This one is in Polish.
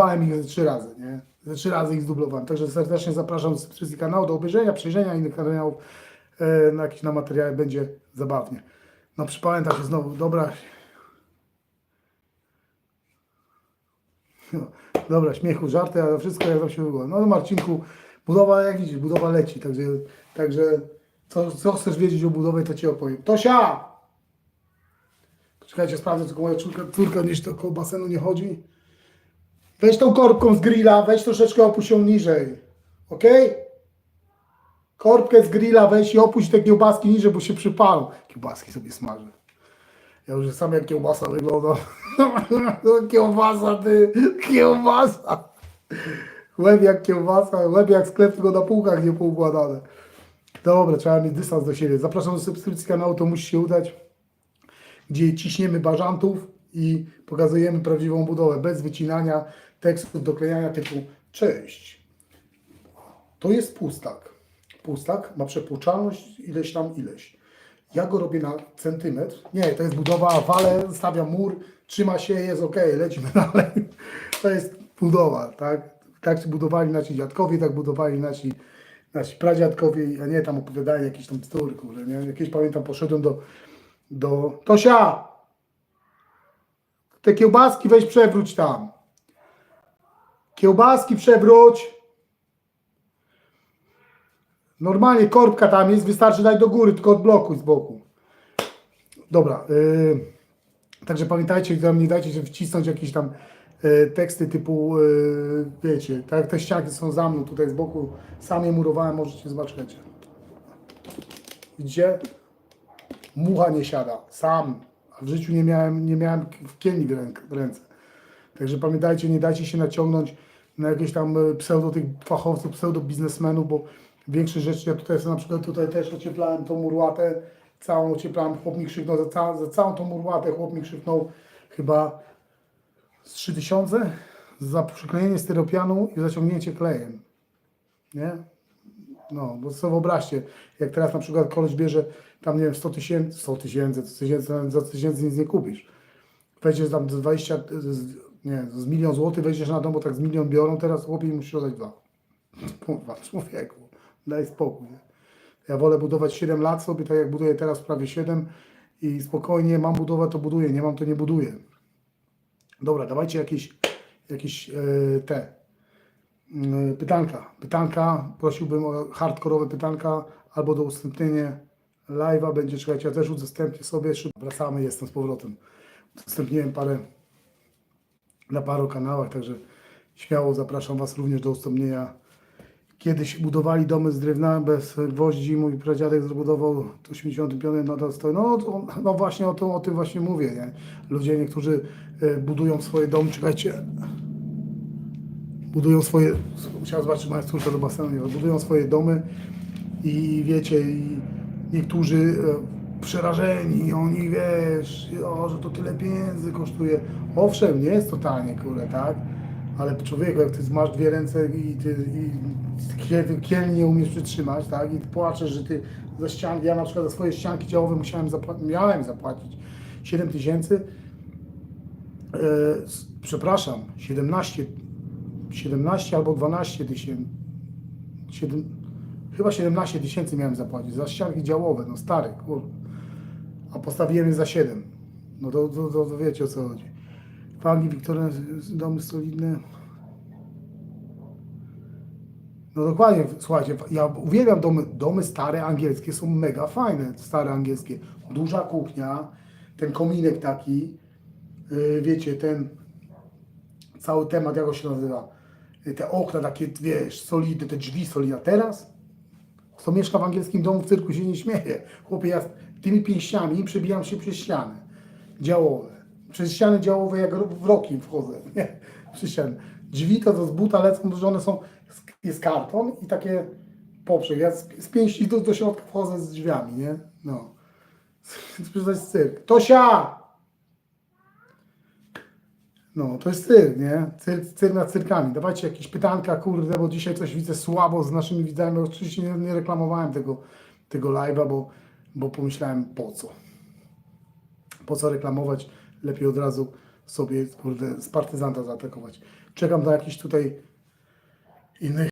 zdublowałem ich ze trzy razy, nie? Ze trzy razy ich zdublowałem. Także serdecznie zapraszam do subskrypcji kanału, do obejrzenia, przejrzenia innych kanałów. E, na jakieś na materiały będzie zabawnie. No przypamiętam się znowu, dobra. No, dobra, śmiechu, żarty, ale wszystko jak tam się wygląda. No, no Marcinku, budowa, jak widzisz, budowa leci, także, także co, co chcesz wiedzieć o budowie, to Ci opowiem. Tosia! Czekajcie, sprawdzę, tylko moja córka, córka gdzieś to koło basenu nie chodzi. Weź tą korbką z grilla, weź troszeczkę opuść ją niżej. Ok? Korbkę z grilla weź i opuść te kiełbaski niżej, bo się przypalą. Kiełbaski sobie smażę. Ja już sam jak kiełbasa wygląda. kiełbasa, ty, kiełbasa. Łeb jak kiełbasa, łeb jak sklep, tylko na półkach nie poukładane. Dobra, trzeba mieć dystans do siebie. Zapraszam do subskrypcji kanału, to musi się udać gdzie ciśniemy bażantów i pokazujemy prawdziwą budowę, bez wycinania tekstów, doklejania typu cześć. To jest pustak. Pustak ma przepłuczalność ileś tam ileś. Ja go robię na centymetr. Nie, to jest budowa, walę, stawiam mur, trzyma się, jest ok, lecimy dalej. To jest budowa, tak? Tak budowali nasi dziadkowie, tak budowali nasi, nasi pradziadkowie, a nie tam opowiadali jakieś tam bzdury, kurde, nie? Jakieś pamiętam, poszedłem do, do Tosia! Te kiełbaski weź przewróć tam. Kiełbaski przewróć. Normalnie korbka tam jest, wystarczy dać do góry, tylko odblokuj z boku. Dobra. Yy, także pamiętajcie, nie dajcie się wcisnąć jakieś tam yy, teksty typu, yy, wiecie, tak jak te ściany są za mną tutaj z boku, sam je murowałem, możecie zobaczyć. Widzicie? mucha nie siada, sam. W życiu nie miałem, nie miałem w kielni w, ręce. Także pamiętajcie, nie dajcie się naciągnąć na jakieś tam e, pseudo tych fachowców, pseudo biznesmenów, bo większość rzeczy, ja tutaj na przykład tutaj też ocieplałem tą murłatę, całą ocieplałem, chłop mi krzyknął, za, ca, za całą tą murłatę chłop mi krzyknął chyba z 3000 za przyklejenie styropianu i zaciągnięcie klejem. Nie? No, bo sobie wyobraźcie, jak teraz na przykład koleś bierze tam, nie wiem, 100 tysięcy, 100 tysięcy, 100 tysięcy, za 100 tysięcy nic nie kupisz. Wejdziesz tam z 20, z, nie, z milion złotych, wejdziesz na dom, bo tak z milion biorą, teraz chłopie musisz oddać dwa. Kurwa, człowieku, daj spokój. Nie? Ja wolę budować 7 lat sobie, tak jak buduję teraz prawie 7 i spokojnie, mam budowę, to buduję, nie mam, to nie buduję. Dobra, dawajcie jakieś, jakieś yy, te pytanka. Pytanka, prosiłbym o hardkorowe pytanka albo do udostępnienia live'a będzie, czekajcie, ja też udostępnię sobie, wracamy, jestem z powrotem. Udostępniłem parę na paru kanałach, także śmiało zapraszam Was również do udostępnienia. Kiedyś budowali domy z drewna bez gwoździ, mój pradziadek zbudował w 85 nadal stoi. No, to, no właśnie o, to, o tym właśnie mówię, nie? Ludzie niektórzy e, budują swoje domy, czekajcie, budują swoje, musiałem zobaczyć moja córka do basenu, budują swoje domy i wiecie, i niektórzy e, przerażeni, oni wiesz, o, że to tyle pieniędzy kosztuje. Owszem, nie jest to tanie, kurde, tak? Ale człowieku, jak ty masz dwie ręce i ty i kiel, nie umiesz przytrzymać, tak? I płaczesz, że ty za ścianki, ja na przykład za swoje ścianki działowe musiałem zapłacić, miałem zapłacić 7 tysięcy, e, przepraszam, 17, 17 albo 12 tysięcy, 7, chyba 17 tysięcy miałem zapłacić za ścianki działowe, no stary. A postawiłem je za 7. No to, to, to, to wiecie o co chodzi. W Anglii domy solidne. No dokładnie, słuchajcie, ja uwielbiam domy, domy stare angielskie, są mega fajne, stare angielskie. Duża kuchnia, ten kominek taki, yy, wiecie, ten cały temat, jak on się nazywa, te okna takie, wiesz, solidne, te drzwi solidne. A teraz kto mieszka w angielskim domu w cyrku się nie śmieje. Chłopie, ja tymi pięściami przebijam się przez ściany działowe. Przez ściany działowe jak w roki wchodzę. Nie, przez ściany. Drzwi to, to z buta lecą, że one są, jest karton i takie poprzek. Ja z, z pięści do, do środka wchodzę z drzwiami, nie? No. Jest cyrk. Tosia! No, to jest cyrk, nie? Cyrk, cyrk nad cyrkami. Dawajcie jakieś pytanka, kurde, bo dzisiaj coś widzę słabo z naszymi widzami. Oczywiście nie, nie reklamowałem tego, tego live'a, bo, bo pomyślałem po co. Po co reklamować? Lepiej od razu sobie, kurde, z partyzanta zaatakować. czekam na jakiś tutaj innych